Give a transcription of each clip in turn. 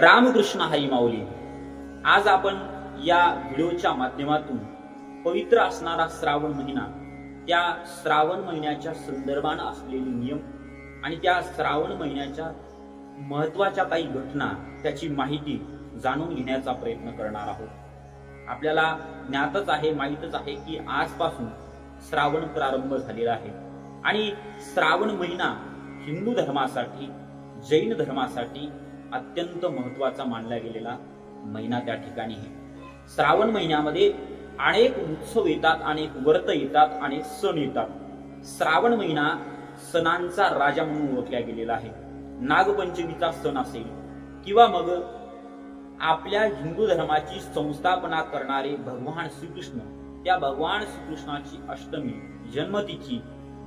रामकृष्ण हाई माऊली. आज आपण या व्हिडिओच्या माध्यमातून पवित्र असणारा श्रावण महिना त्या श्रावण महिन्याच्या संदर्भानं असलेले नियम आणि त्या श्रावण महिन्याच्या महत्त्वाच्या काही घटना त्याची माहिती जाणून घेण्याचा प्रयत्न करणार आहोत. आपल्याला ज्ञातच आहे माहीतच आहे की आजपासून श्रावण प्रारंभ झालेला आहे. आणि श्रावण महिना हिंदू धर्मासाठी जैन धर्मासाठी अत्यंत महत्त्वाचा मानला गेलेला महिना त्या ठिकाणी आहे. श्रावण महिन्यामध्ये अनेक उत्सव येतात अनेक व्रत येतात अनेक सण येतात. श्रावण महिना सणांचा राजा म्हणून ओळखला गेलेला आहे. नागपंचमीचा सण असेल किंवा मग आपल्या हिंदू धर्माची संस्थापना करणारे भगवान श्रीकृष्ण त्या भगवान श्रीकृष्णाची अष्टमी जन्मतिथी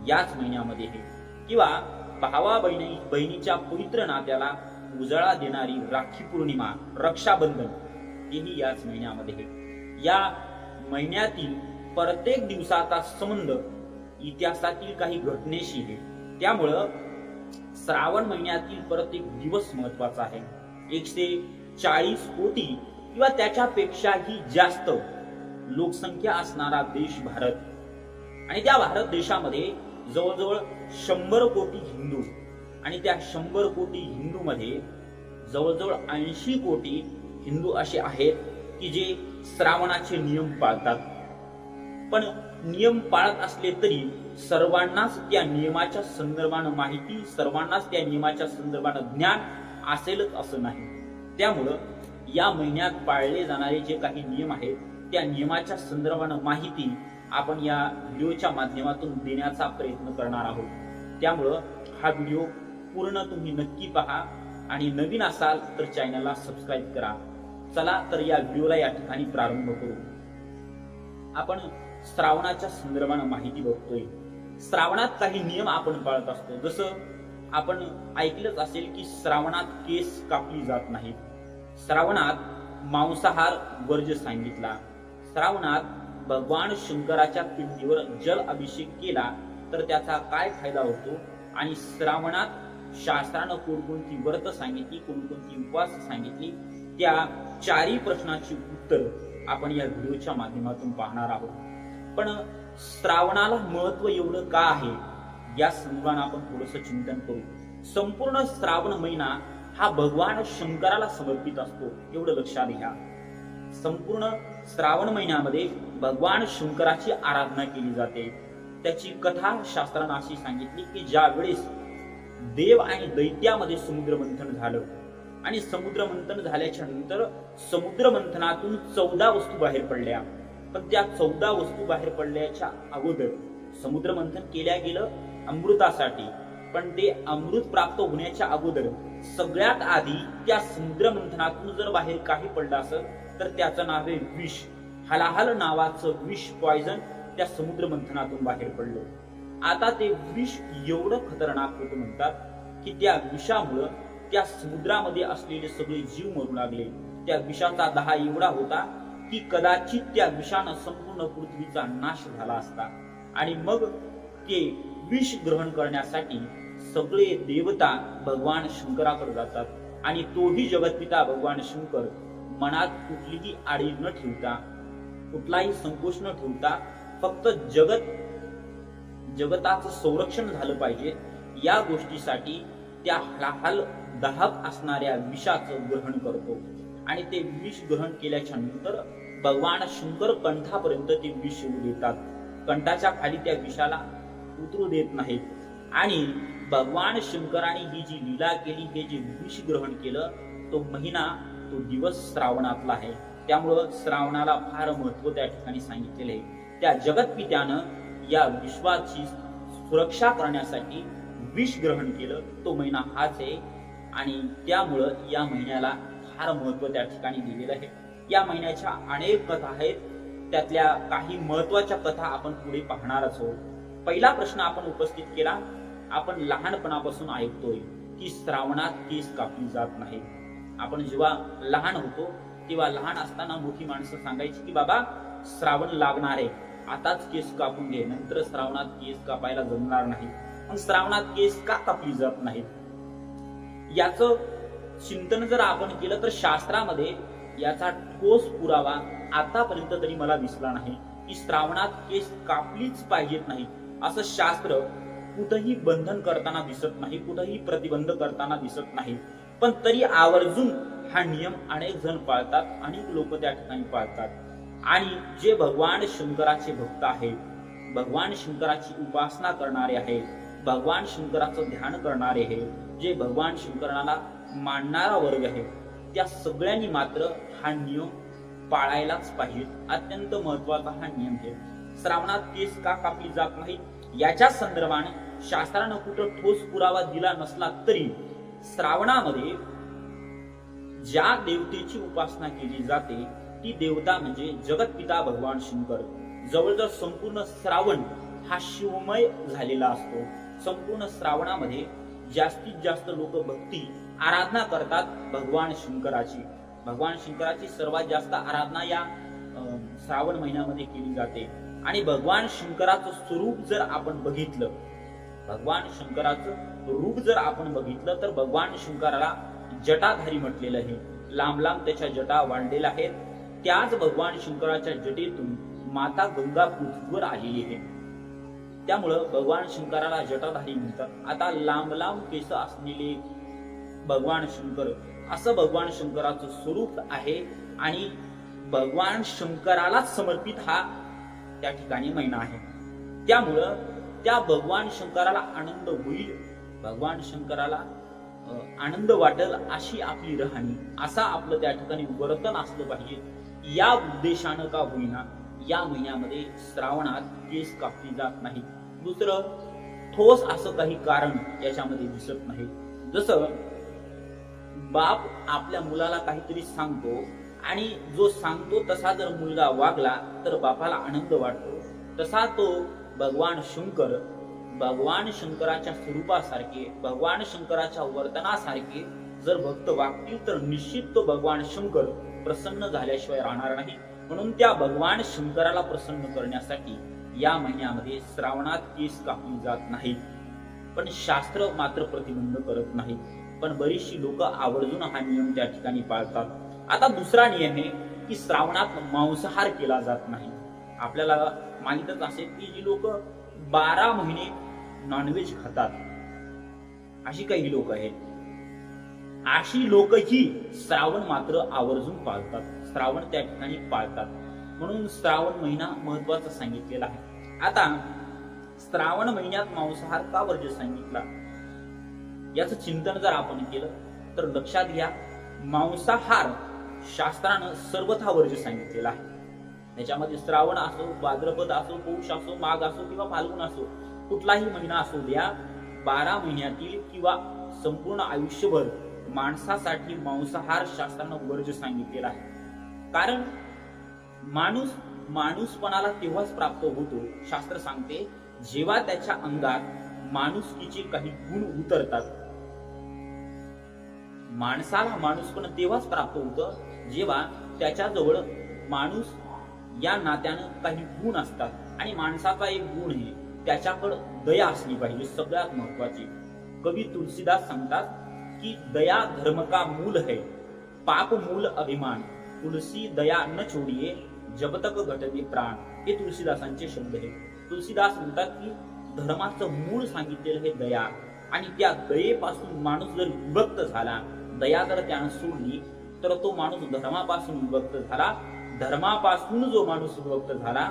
याच महिन्यामध्ये आहे. किंवा भावा बहिणी बहिणीच्या पवित्र नात्याला उजाळा देणारी राखी पौर्णिमा रक्षाबंधन हेही याच महिन्यामध्ये आहे. या महिन्यातील प्रत्येक दिवसाचा संबंध इतिहासातील काही घटनेशी आहे. त्यामुळं श्रावण महिन्यातील प्रत्येक दिवस महत्त्वाचा आहे. एकशे चाळीस कोटी किंवा त्याच्यापेक्षाही जास्त लोकसंख्या असणारा देश भारत. आणि त्या भारत देशामध्ये जवळजवळ शंभर कोटी हिंदू आणि त्या शंभर कोटी हिंदूमध्ये जवळजवळ ऐंशी कोटी हिंदू असे आहेत की जे श्रावणाचे नियम पाळतात. पण नियम पाळत असले तरी सर्वांनाच त्या नियमाच्या संदर्भानं माहिती सर्वांनाच त्या नियमाच्या संदर्भानं ज्ञान असेलच असं नाही. त्यामुळं या महिन्यात पाळले जाणारे जे काही नियम आहेत त्या नियमाच्या संदर्भानं माहिती आपण या व्हिडिओच्या माध्यमातून देण्याचा प्रयत्न करणार आहोत. त्यामुळं हा व्हिडिओ पूर्ण तुम्ही नक्की पहा. आणि नवीन असाल तर चॅनलला सबस्क्राईब करा. चला तर या व्हिडिओला या ठिकाणी प्रारंभ करू. आपण श्रावणाच्या संदर्भानं माहिती बघतोय. श्रावणात काही नियम आपण पाळत असतो. जसं आपण ऐकलंच असेल की श्रावणात केस कापली जात नाहीत. श्रावणात मांसाहार वर्ज सांगितला. श्रावणात भगवान शंकराच्या पिंडीवर जल अभिषेक केला तर त्याचा काय फायदा होतो? आणि श्रावणात शास्त्रानं कोणकोणती व्रत सांगितली कोणकोणती उपवास सांगितली त्या चारही प्रश्नाची उत्तर आपण या व्हिडिओच्या माध्यमातून पाहणार आहोत. पण श्रावणाला महत्त्व एवढं का आहे या संदर्भानं आपण थोडस चिंतन करू. संपूर्ण श्रावण महिना हा भगवान शंकराला समर्पित असतो एवढं लक्षात घ्या. संपूर्ण श्रावण महिन्यामध्ये भगवान शंकराची आराधना केली जाते. त्याची कथा शास्त्रानं अशी सांगितली की ज्या वेळेस देव आणि दैत्यामध्ये समुद्र मंथन झालं. आणि समुद्र मंथन झाल्याच्यानंतर समुद्र मंथनातून चौदा वस्तू बाहेर पडल्या. पण त्या चौदा वस्तू बाहेर पडल्याच्या अगोदर समुद्र मंथन केल्या गेलं अमृतासाठी. पण ते अमृत प्राप्त होण्याच्या अगोदर सगळ्यात आधी त्या समुद्र मंथनातून जर बाहेर काही पडलं असेल तर त्याचं नाव आहे विष. हलाहल नावाचं विष पॉयझन त्या समुद्र मंथनातून बाहेर पडलं. आता ते विष एवढं खतरनाक होतं म्हणतात की त्या विषामुळं त्या समुद्रामध्ये असलेले सगळे जीव मरू लागले. त्या विषाचा दहा एवढा होता की कदाचित त्या विषानं संपूर्ण पृथ्वीचा नाश झाला असता. आणि मग ते विष ग्रहण करण्यासाठी सगळे देवता भगवान शंकराकडे जातात. आणि तोही जगतपिता भगवान शंकर मनात कुठलीही आडी न ठेवता कुठलाही संकोच न ठेवता फक्त जगत जगताचं संरक्षण झालं पाहिजे या गोष्टीसाठी त्या हळाहल दाहक असणाऱ्या विषाचं ग्रहण करतो. आणि ते विष ग्रहण केल्याच्यानंतर भगवान शंकर कंठापर्यंत ते विष येऊ देतात. कंठाच्या खाली त्या विषाला उतरू देत नाहीत. आणि भगवान शंकराने ही जी लीला केली हे जे विष ग्रहण केलं तो महिना तो दिवस श्रावणातला आहे. त्यामुळं श्रावणाला फार महत्त्व त्या ठिकाणी सांगितलेले आहे. त्या जगतपित्यानं या विश्वाची सुरक्षा करण्यासाठी विष ग्रहण केलं तो महिना हाच आहे. आणि त्यामुळं या महिन्याला फार महत्त्व त्या ठिकाणी दिलेलं आहे. या महिन्याच्या अनेक कथा आहेत. त्यातल्या काही महत्त्वाच्या कथा आपण पुढे पाहणारच आहोत. पहिला प्रश्न आपण उपस्थित केला आपण लहानपणापासून ऐकतोय की श्रावणात केस कापली जात नाही. आपण जेव्हा लहान होतो तेव्हा लहान असताना मोठी माणसं सांगायची की बाबा श्रावण लागणार आहे. आताच केस कापून घे नंतर श्रावणात केस कापायला जमणार नाही. पण श्रावणात केस का कापली जात नाहीत? याच चिंतन जर आपण केलं तर शास्त्रामध्ये याचा ठोस पुरावा आतापर्यंत तरी मला दिसला नाही की श्रावणात केस कापलीच पाहिजेत नाही असं शास्त्र कुठंही बंधन करताना दिसत नाही कुठंही प्रतिबंध करताना दिसत नाही. पण तरी आवर्जून हा नियम अनेक जण पाळतात अनेक लोक त्या ठिकाणी पाळतात. आणि जे भगवान शंकराचे भक्त आहेत भगवान शंकराची उपासना करणारे आहेत भगवान शंकराचं ध्यान करणारे आहेत जे भगवान शंकराला मानणारा वर्ग आहे त्या सगळ्यांनी मात्र हा नियम पाळायलाच पाहिजे. अत्यंत महत्त्वाचा हा नियम आहे. श्रावणात केस का कापली जात नाही? याच्या संदर्भाने शास्त्रानं कुठं ठोस पुरावा दिला नसला तरी श्रावणामध्ये ज्या देवतेची उपासना केली जाते ती देवता म्हणजे जगतपिता भगवान शंकर. जवळजवळ संपूर्ण श्रावण हा शिवमय झालेला असतो. संपूर्ण श्रावणामध्ये जास्तीत जास्त लोक भक्ती आराधना करतात भगवान शंकराची. भगवान शंकराची सर्वात जास्त आराधना या श्रावण महिन्यामध्ये केली जाते. आणि भगवान शंकराचं स्वरूप जर आपण बघितलं भगवान शंकराचं रूप जर आपण बघितलं तर भगवान शंकराला जटाधारी म्हटलेलं आहे. लांब लांब त्याच्या जटा वाढलेल्या आहेत. त्याच भगवान शंकराच्या जटेतून माता गंगा पृथ्वीवर आलेली आहे. त्यामुळं भगवान शंकराला जटाधारी म्हणतात. आता लांब लांब केस असलेले भगवान शंकर असं भगवान शंकराचं स्वरूप आहे आणि भगवान शंकरालाच समर्पित हा त्या ठिकाणी महिना आहे. त्यामुळं त्या भगवान शंकराला आनंद होईल भगवान शंकराला आनंद वाटेल अशी आपली राहणी असा आपलं त्या ठिकाणी वर्तन असलं पाहिजे. या उद्देशानं का होईना या महिन्यामध्ये श्रावणात केस कापली जात नाही. दुसरं ठोस असं काही कारण याच्यामध्ये दिसत नाही. जसं बाप आपल्या मुलाला काहीतरी सांगतो आणि जो सांगतो तसा जर मुलगा वागला तर बापाला आनंद वाटतो. तसा तो भगवान शंकर भगवान शंकराच्या स्वरूपासारखे भगवान शंकराच्या वर्तनासारखे जर भक्त वागतील तर निश्चित तो भगवान शंकर प्रसन्न झाल्याशिवाय राहणार नाही. म्हणून त्या भगवान शंकराला प्रसन्न करण्यासाठी या महिन्यामध्ये श्रावणात केस कापली जात नाही पण शास्त्र मात्र प्रतिबंध करत नाही पण बरीचशी लोक आवर्जून हा नियम त्या ठिकाणी पाळतात. आता दुसरा नियम आहे की श्रावणात मांसाहार केला जात नाही. आपल्याला माहीतच असेल की जी लोक बारा महिने नॉनव्हेज खातात अशी काही लोक आहेत. अशी लोकही श्रावण मात्र आवर्जून पाळतात. श्रावण त्या ठिकाणी पाळतात. म्हणून श्रावण महिना महत्त्वाचा सांगितलेला आहे. आता श्रावण महिन्यात मांसाहार का वर्ज सांगितला? याचं चिंतन जर आपण केलं तर लक्षात घ्या मांसाहार शास्त्रानं सर्वथा वर्ज सांगितलेला आहे. त्याच्यामध्ये श्रावण असो भाद्रपद असो पौष असो माघ असो किंवा फाल्गुन असो कुठलाही महिना असो द्या बारा महिन्यातील किंवा संपूर्ण आयुष्यभर माणसासाठी मांसाहार शास्त्रानं वर्ज सांगितलेला आहे. कारण माणूस माणूसपणाला तेव्हाच प्राप्त होतो शास्त्र सांगते जेव्हा त्याच्या अंगात माणुसकीचे काही गुण उतरतात. माणसाला माणूसपण तेव्हाच प्राप्त होतं जेव्हा त्याच्याजवळ माणूस या नात्यानं काही गुण असतात. आणि माणसाचा एक गुण आहे त्याच्याकडं दया असली पाहिजे सगळ्यात महत्वाची कवी तुलसीदास सांगतात की दया धर्म का मूल है पाप मूल अभिमान तुलसी दया न छोडिये जब तक घटते प्राण हे तुलसीदासांचे शब्द आहे तुलसीदास म्हणतात की धर्माचं मूळ सांगितलेलं हे दया आणि त्या दयेपासून माणूस जर विभक्त झाला दया जर त्यानं सोडली तर तो माणूस धर्मापासून विभक्त झाला धर्मापासून जो माणूस विभक्त झाला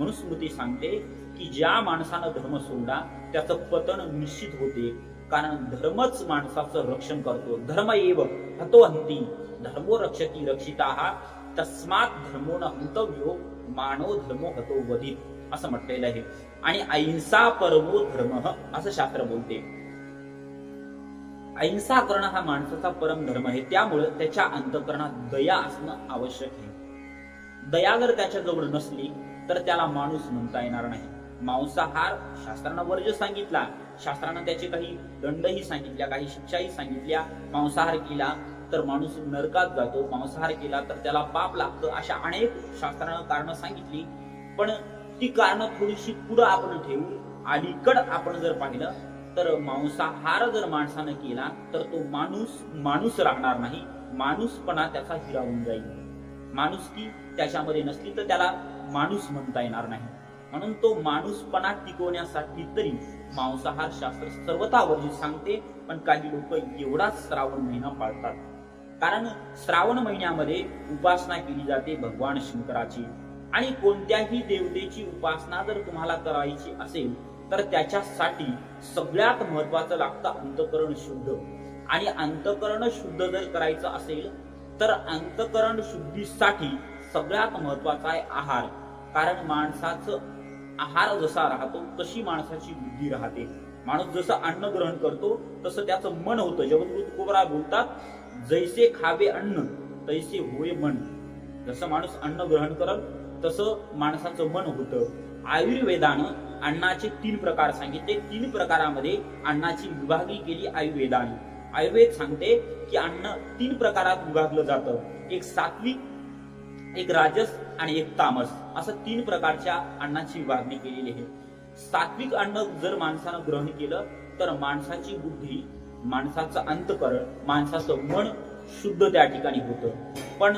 मनुस्मृती सांगते की ज्या माणसानं धर्म सोडला त्याचं पतन निश्चित होते कारण धर्मच माणसाचं रक्षण करतो. धर्म एव हतो हंती धर्मो रक्षकी रक्षिता. हा तस्मात धर्मो न हंतव्यो मानव धर्मो हतो वधित. असं म्हटलेलं आहे. आणि अहिंसा परमो धर्म असं शास्त्र बोलते. अहिंसा करणं हा माणसाचा परम धर्म आहे. त्यामुळे त्याच्या अंतकरणात दया असणं आवश्यक आहे. दया जर त्याच्याजवळ नसली तर त्याला माणूस म्हणता येणार नाही. मांसाहार शास्त्रांना वर्ज सांगितला शास्त्रानं त्याचे काही दंडही सांगितल्या काही शिक्षाही सांगितल्या. मांसाहार केला तर माणूस नरकात जातो. मांसाहार केला तर त्याला पाप लागतं अशा अनेक शास्त्रानं कारण सांगितली. पण ती कारणं थोडीशी पुढं आपण ठेवून अलीकड आपण जर पाहिलं तर मांसाहार जर माणसानं केला तर तो माणूस माणूस राहणार नाही. माणूसपणा त्याचा हिरावून जाईल. माणुसकी त्याच्यामध्ये नसली तर त्याला माणूस म्हणता येणार नाही. म्हणून तो माणूसपणा टिकवण्यासाठी तरी मांसाहार शास्त्र सर्वथा वर्जित सांगते पण काही लोक एवढा श्रावण महिना पाळतात. कारण श्रावण महिन्यामध्ये उपासना केली जाते भगवान शंकराची. आणि कोणत्याही देवतेची उपासना जर तुम्हाला करायची असेल तर त्याच्यासाठी सगळ्यात महत्वाचं लागतं अंतकरण शुद्ध. आणि अंतकरण शुद्ध जर करायचं असेल तर अंतकरण शुद्धीसाठी सगळ्यात महत्त्वाचा आहे आहार. कारण माणसाचं आहार जसा राहतो तशी माणसाची बुद्धी राहते. माणूस जसं अन्न ग्रहण करतो तसं त्याचं मन होतं. जगद्गुरु तुकोबरा बोलतात जैसे खावे अन्न तैसे होय मन. जसं माणूस अन्न ग्रहण करत तसं माणसाचं मन होतं. आयुर्वेदानं अन्नाचे तीन प्रकार सांगितले. तीन प्रकारामध्ये अन्नाची विभागणी केली आयुर्वेदाने. आयुर्वेद सांगते की अन्न तीन प्रकारात विभागलं जातं. एक सात्विक एक राजस आणि एक तामस असं तीन प्रकारच्या अन्नाची विभागणी केलेली आहे. सात्विक अन्न जर माणसानं ग्रहण केलं तर माणसाची बुद्धी माणसाचं अंतकरण माणसाचं मन शुद्ध त्या ठिकाणी होतं. पण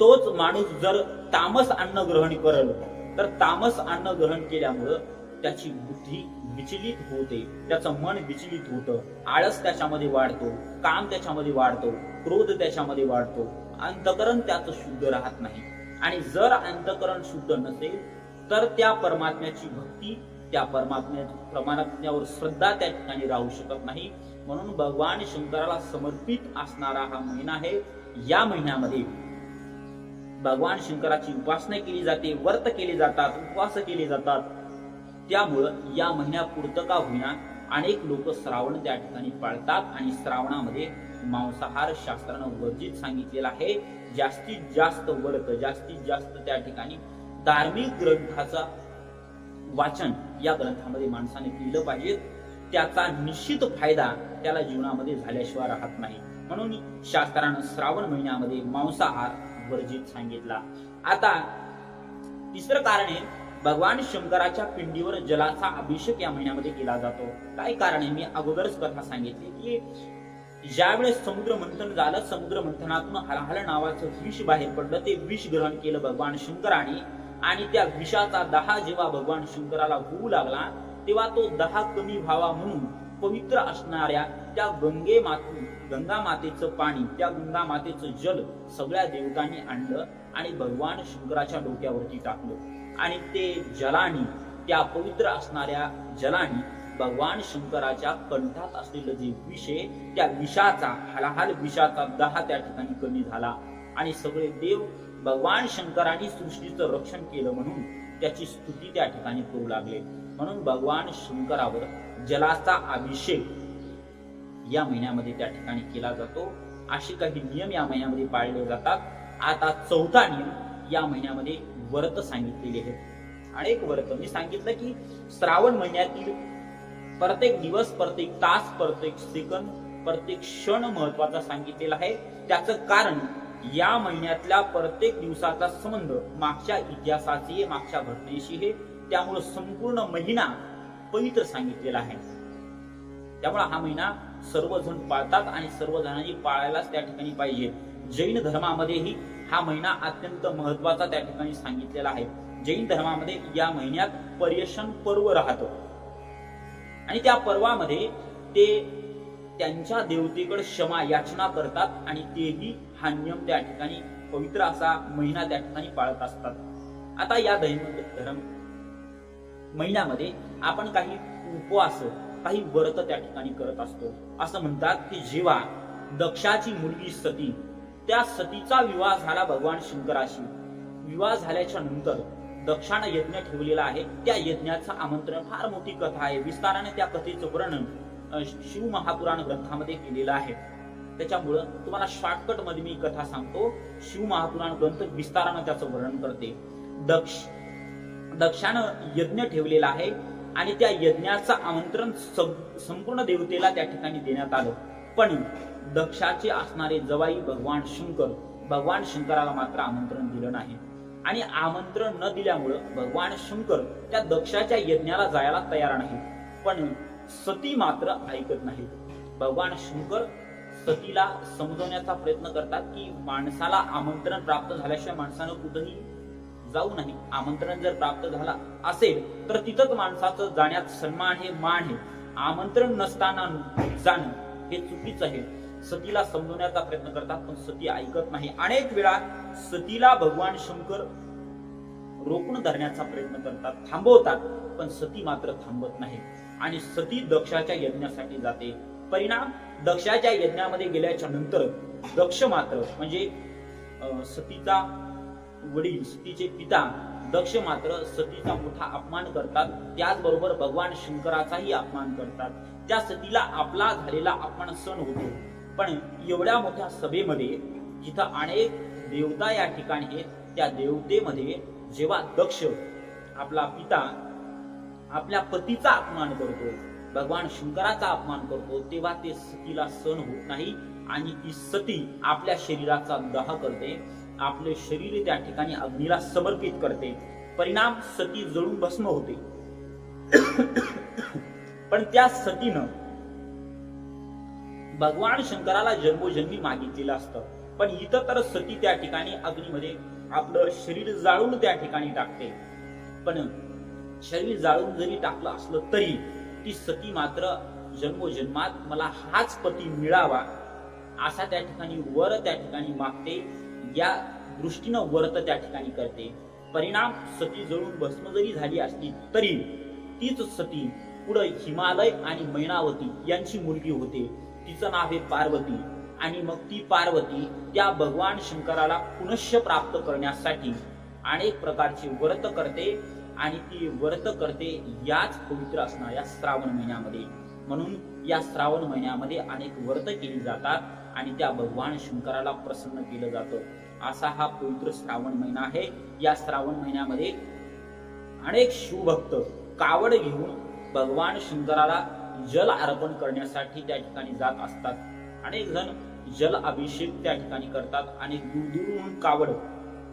तोच माणूस जर तामस अन्न ग्रहण करल तर तामस अन्न ग्रहण केल्यामुळं त्याची बुद्धी विचलित होते त्याचं मन विचलित होतं. आळस त्याच्यामध्ये वाढतो काम त्याच्यामध्ये वाढतो क्रोध त्याच्यामध्ये वाढतो. अंतकरण त्याचं शुद्ध राहत नाही. आणि जर अंतकरण शुद्ध नसेल तर त्या परमात्म्याची भक्ती त्या परमात्म्या परमात्म्यावर श्रद्धा त्या ठिकाणी राहू शकत नाही. म्हणून भगवान शंकराला समर्पित असणारा हा महिना आहे. या महिन्यामध्ये भगवान शंकराची उपासना केली जाते व्रत केले जातात उपवास केले जातात. त्यामुळं या महिन्यापुरतं का होईना अनेक लोक श्रावण त्या ठिकाणी पाळतात आणि श्रावणामध्ये मांसाहार शास्त्रानं वर्जित सांगितलेलं आहे. जास्तीत जास्त व्रत जास्तीत जास्त त्या ठिकाणी धार्मिक ग्रंथाचा वाचन या ग्रंथामध्ये माणसाने केलं पाहिजे. त्याचा निश्चित फायदा त्याला जीवनामध्ये झाल्याशिवाय राहत नाही. म्हणून शास्त्रानं श्रावण महिन्यामध्ये मांसाहार वर्जित सांगितला. आता तिसरं कारण आहे भगवान शंकराच्या पिंडीवर जलाचा अभिषेक या महिन्यामध्ये केला जातो. काय कारण आहे? मी अगोदरच कथा सांगितली की ज्यावेळेस समुद्र मंथन झालं समुद्र मंथनातून हलहल नावाचं विष बाहेर पडलं ते विष ग्रहण केलं भगवान शंकराने. आणि त्या विषाचा दहा जेव्हा भगवान शंकराला होऊ लागला तेव्हा तो दहा कमी व्हावा म्हणून पवित्र असणाऱ्या त्या गंगे मातू गंगा मातेचं पाणी त्या गंगा मातेचं जल सगळ्या देवतांनी आणलं आणि भगवान शंकराच्या डोक्यावरती टाकलं. आणि ते जलानी त्या पवित्र असणाऱ्या जलानी भगवान शंकराच्या कंठात असलेलं जे विष आहे त्या विषाचा हलाहल विषाचा दहा त्या ठिकाणी कमी झाला. आणि सगळे देव भगवान शंकराने सृष्टीचं रक्षण केलं म्हणून त्याची स्तुती त्या ठिकाणी करू लागले. म्हणून भगवान शंकरावर जलाचा अभिषेक या महिन्यामध्ये त्या ठिकाणी केला जातो. असे काही नियम या महिन्यामध्ये पाळले जातात. आता चौथा नियम या महिन्यामध्ये व्रत सांगितलेले आहेत. अनेक व्रत मी सांगितलं की श्रावण महिन्यातील प्रत्येक दिवस प्रत्येक तास प्रत्येक सेकंद प्रत्येक क्षण महत्त्वाचा सांगितलेला आहे. त्याचं कारण या महिन्यातल्या प्रत्येक दिवसाचा संबंध मागच्या इतिहासाची मागच्या घटनेशी आहे. त्यामुळे संपूर्ण महिना पवित्र सांगितलेला आहे. त्यामुळे हा महिना सर्वजण पाळतात आणि सर्वजणांनी पाळायलाच त्या ठिकाणी पाहिजे. जैन धर्मामध्येही हा महिना अत्यंत महत्त्वाचा त्या ठिकाणी सांगितलेला आहे. जैन धर्मामध्ये या महिन्यात पर्यशन पर्व राहतं. आणि त्या पर्वामध्ये ते त्यांच्या देवतेकडे क्षमा याचना करतात आणि तेही हा नियम त्या ठिकाणी पवित्र असा महिना त्या ठिकाणी पाळत असतात. आता या दैनंदिन धर्म महिन्यामध्ये आपण काही उपवास काही व्रत त्या ठिकाणी करत असतो. असं म्हणतात की जेव्हा दक्षाची मुलगी सती त्या सतीचा विवाह झाला भगवान शंकराशी. विवाह झाल्याच्यानंतर दक्षानं यज्ञ ठेवलेला आहे. त्या यज्ञाचं आमंत्रण फार मोठी कथा आहे. विस्ताराने त्या कथेचं वर्णन शिव महापुराण ग्रंथामध्ये केलेलं आहे. त्याच्यामुळं तुम्हाला शॉर्टकटमध्ये मी कथा सांगतो. शिव महापुराण ग्रंथ विस्तारानं त्याचं वर्णन करते. दक्ष दक्षानं यज्ञ ठेवलेला आहे आणि त्या यज्ञाचं आमंत्रण संपूर्ण देवतेला त्या ठिकाणी देण्यात आलं. पण दक्षाचे असणारे जवाई भगवान शंकर भगवान शंकराला मात्र आमंत्रण दिलं नाही. आणि आमंत्रण न दिल्यामुळं भगवान शंकर त्या दक्षाच्या यज्ञाला जायला तयार नाही. पण सती मात्र ऐकत नाहीत. भगवान शंकर सतीला समजवण्याचा प्रयत्न करतात की माणसाला आमंत्रण प्राप्त झाल्याशिवाय माणसानं कुठंही जाऊ नाही. आमंत्रण जर प्राप्त झाला असेल तर तिथंच माणसाचं जाण्यात सन्मान हे मान आहे. आमंत्रण नसताना जाणं हे चुकीचं आहे. सतीला समजवण्याचा प्रयत्न करतात पण सती ऐकत नाही. अनेक वेळा सतीला भगवान शंकर रोखून धरण्याचा प्रयत्न करतात थांबवतात पण सती मात्र थांबत नाही. आणि सती दक्षाच्या यज्ञासाठी जाते. परिणाम दक्षाच्या यज्ञामध्ये गेल्याच्यानंतर दक्ष मात्र म्हणजे अं, सतीचा वडील सतीचे पिता दक्ष मात्र सतीचा मोठा अपमान करतात. त्याचबरोबर भगवान शंकराचाही अपमान करतात. त्या सतीला आपला झालेला अपमान सण होतो. पण एवढ्या मोठ्या सभेमध्ये जिथं अनेक देवता या ठिकाणी आहेत त्या देवतेमध्ये जेव्हा दक्ष आपला पिता आपल्या पतीचा अपमान करतो भगवान शंकराचा अपमान करतो तेव्हा ते सतीला सण होत नाही आणि ती सती आपल्या शरीराचा दाह करते आपले शरीर त्या ठिकाणी अग्नीला समर्पित करते. परिणाम सती जळून भस्म होते. पण त्या सतीनं भगवान शंकराला जन्मोजन्मी मागितलेलं असतं. पण इथं तर सती त्या ठिकाणी अग्नीमध्ये आपलं शरीर जाळून त्या ठिकाणी टाकते. पण शरीर जाळून जरी टाकलं असलं तरी ती सती मात्र जन्मोजन्मात मला हाच पती मिळावा असा त्या ठिकाणी वर त्या ठिकाणी मागते या दृष्टीनं व्रत त्या ठिकाणी करते. परिणाम सती जळून भस्म जरी झाली असली तरी तीच सती पुढे हिमालय आणि मैनावती यांची मुलगी होते. तिचं नाव आहे पार्वती आणि मग ती पार्वती त्या भगवान शंकराला पुनश्य प्राप्त करण्यासाठी अनेक प्रकारची व्रत करते आणि ती व्रत करते याच पवित्र असणाऱ्या श्रावण महिन्यामध्ये. म्हणून या श्रावण महिन्यामध्ये अनेक व्रत केली जातात आणि त्या भगवान शंकराला प्रसन्न केलं जातं. असा हा पवित्र श्रावण महिना आहे. या श्रावण महिन्यामध्ये अनेक शिवभक्त कावड घेऊन भगवान शंकराला जल अर्पण करण्यासाठी त्या ठिकाणी जात असतात. अनेक जण जल अभिषेक त्या ठिकाणी करतात आणि दूरदूरून कावड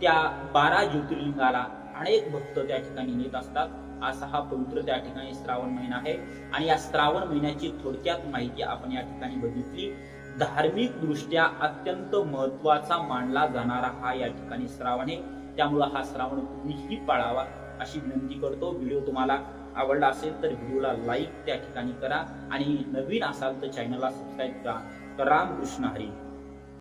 त्या बारा ज्योतिर्लिंगाला अनेक भक्त त्या ठिकाणी नेत असतात. असा हा पवित्र त्या ठिकाणी श्रावण महिना आहे. आणि या श्रावण महिन्याची थोडक्यात माहिती आपण या ठिकाणी बघितली. धार्मिक दृष्ट्या अत्यंत महत्त्वाचा मानला जाणारा हा या ठिकाणी श्रावण आहे. त्यामुळं हा श्रावण तुम्हीही पाळावा अशी विनंती करतो. व्हिडिओ तुम्हाला आवडला असेल तर व्हिडिओला लाईक त्या ठिकाणी करा. आणि नवीन असाल तर चॅनलला सबस्क्राईब करा. राम कृष्ण हरी